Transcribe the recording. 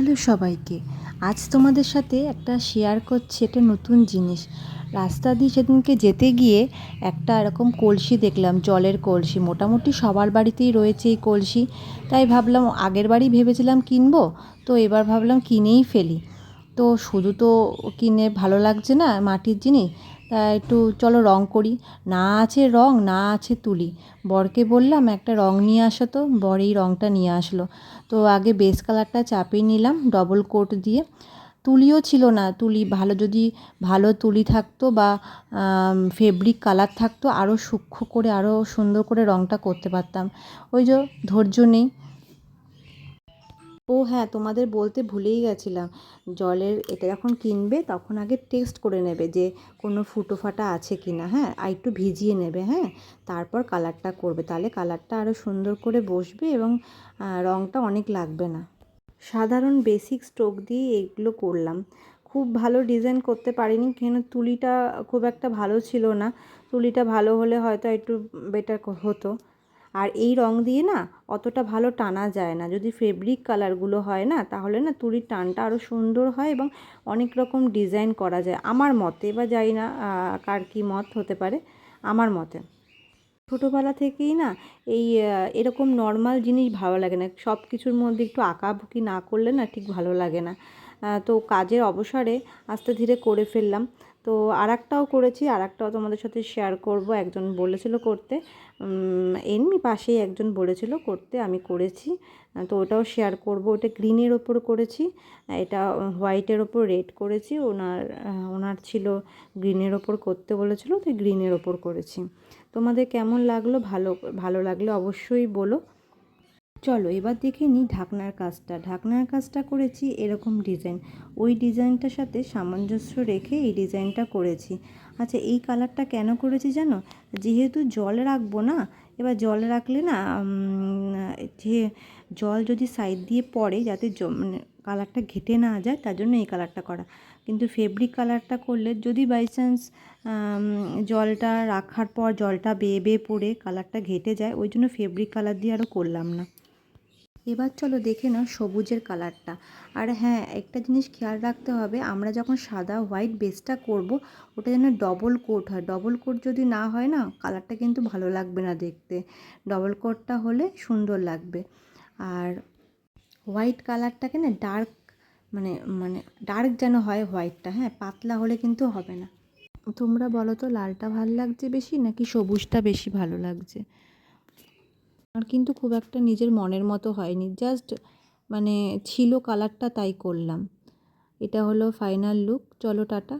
Hello সবাইকে। আজ তোমাদের সাথে একটা শেয়ার করছি একটা নতুন জিনিস। রাস্তা দিয়ে সেদিনকে যেতে গিয়ে একটা এরকম কলসি দেখলাম, জলের কলসি। মোটামুটি সবার বাড়িতেই রয়েছে এই কলসি। তাই ভাবলাম আগের বাড়ি ভেবেছিলাম কিনবো, তো এবার ভাবলাম কিনেই ফেলি। তো শুধু তো কিনে ভালো লাগছে না মাটির জিনিস তা একটু চলো রং করি। না আছে রং, না আছে তুলি। বরকে বললাম, একটা রং নিয়ে আসো তো। বর এই রংটা নিয়ে আসলো। তো আগে বেস কালারটা চাপিয়ে নিলাম ডবল কোট দিয়ে। তুলিও ছিল না। তুলি ভালো, যদি ভালো তুলি থাকতো বা ফেব্রিক কালার থাকতো আরও সূক্ষ্ম করে আরও সুন্দর করে রংটা করতে পারতাম। ওই যে ধৈর্য নেই। ও হ্যাঁ তোমাদের বলতে ভুলেই গেছিলাম। জলের এটা যখন কিনবে তখন আগে টেস্ট করে নেবে যে কোনো ফুটো ফাটা আছে কি না হ্যাঁ? আর একটু ভিজিয়ে নেবে হ্যাঁ? তারপর কালারটা করবে। তাহলে কালারটা আরও সুন্দর করে বসবে এবং রঙটা অনেক লাগবে না। সাধারণ বেসিক স্ট্রোক দিয়ে এইগুলো করলাম। খুব ভালো ডিজাইন করতে পারিনি, কেন তুলিটা খুব একটা ভালো ছিল না। তুলিটা ভালো হলে হয়তো একটু বেটার হতো। আর এই রং দিয়ে না অতটা ভালো টানা যায় না। যদি ফেব্রিক কালারগুলো হয় না, তাহলে না তুলির টানটা আরও সুন্দর হয় এবং অনেক রকম ডিজাইন করা যায়। আমার মতে বা যাই না কার কী মত হতে পারে, আমার মতে। ছোটোবেলা থেকেই না এই এরকম নর্মাল জিনিস ভালো লাগে না। সব কিছুর মধ্যে একটু আঁকাবুকি না করলে না ঠিক ভালো লাগে না। তো কাজের অবসরে আস্তে ধীরে করে ফেললাম। তো আর একটাও করেছি আর একটাও তোমাদের সাথে শেয়ার করব। একজন বলেছিল করতে। এমনি পাশেই একজন বলেছিল করতে, আমি করেছি। তো ওটাও শেয়ার করব। ওটা গ্রিনের ওপর করেছি, এটা হোয়াইটের ওপর রেড করেছি। ওনার ওনার ছিল গ্রিনের ওপর করতে বলেছিল তো গ্রিনের ওপর করেছি। তোমাদের কেমন লাগল? ভালো ভালো লাগলে অবশ্যই বলো। চলো এবার দেখে নিই ঢাকনার কাজটা। ঢাকনার কাজটা করেছি এরকম ডিজাইন ওই ডিজাইনটার সাথে সামঞ্জস্য রেখে এই ডিজাইনটা করেছি। আচ্ছা এই কালারটা কেন করেছি জানো? যেহেতু জল রাখব না, এবার জল রাখলে না যে জল যদি সাইড দিয়ে পড়ে যাতে মানে কালারটা ঘেটে না যায়, তার জন্য এই কালারটা করা। কিন্তু ফেব্রিক কালারটা করলে যদি বাই চান্স জলটা রাখার পর জলটা বেয়ে বেয়ে পড়ে কালারটা ঘেটে যায়, ওই জন্য ফেব্রিক কালার দিয়ে আরও করলাম না। এবার চলো দেখে নাও সবুজের কালারটা। আর হ্যাঁ একটা জিনিস খেয়াল রাখতে হবে, আমরা যখন সাদা হোয়াইট বেসটা করব, ওটা যেন ডবল কোট হয়। ডবল কোট যদি না হয় না, কালারটা কিন্তু ভালো লাগবে না দেখতে। ডবল কোটটা হলে সুন্দর লাগবে। আর হোয়াইট কালারটাকে না ডার্ক মানে মানে ডার্ক যেন হয় হোয়াইটটা হ্যাঁ পাতলা হলে কিন্তু হবে না। তোমরা বলো তো, লালটা ভালো লাগছে বেশি নাকি সবুজটা বেশি ভালো লাগছে? আর কিন্তু খুব একটা নিজের মনের মতো হয়নি। জাস্ট মানে ছিল কালারটা তাই করলাম। এটা হলো ফাইনাল লুক চলো টাটা।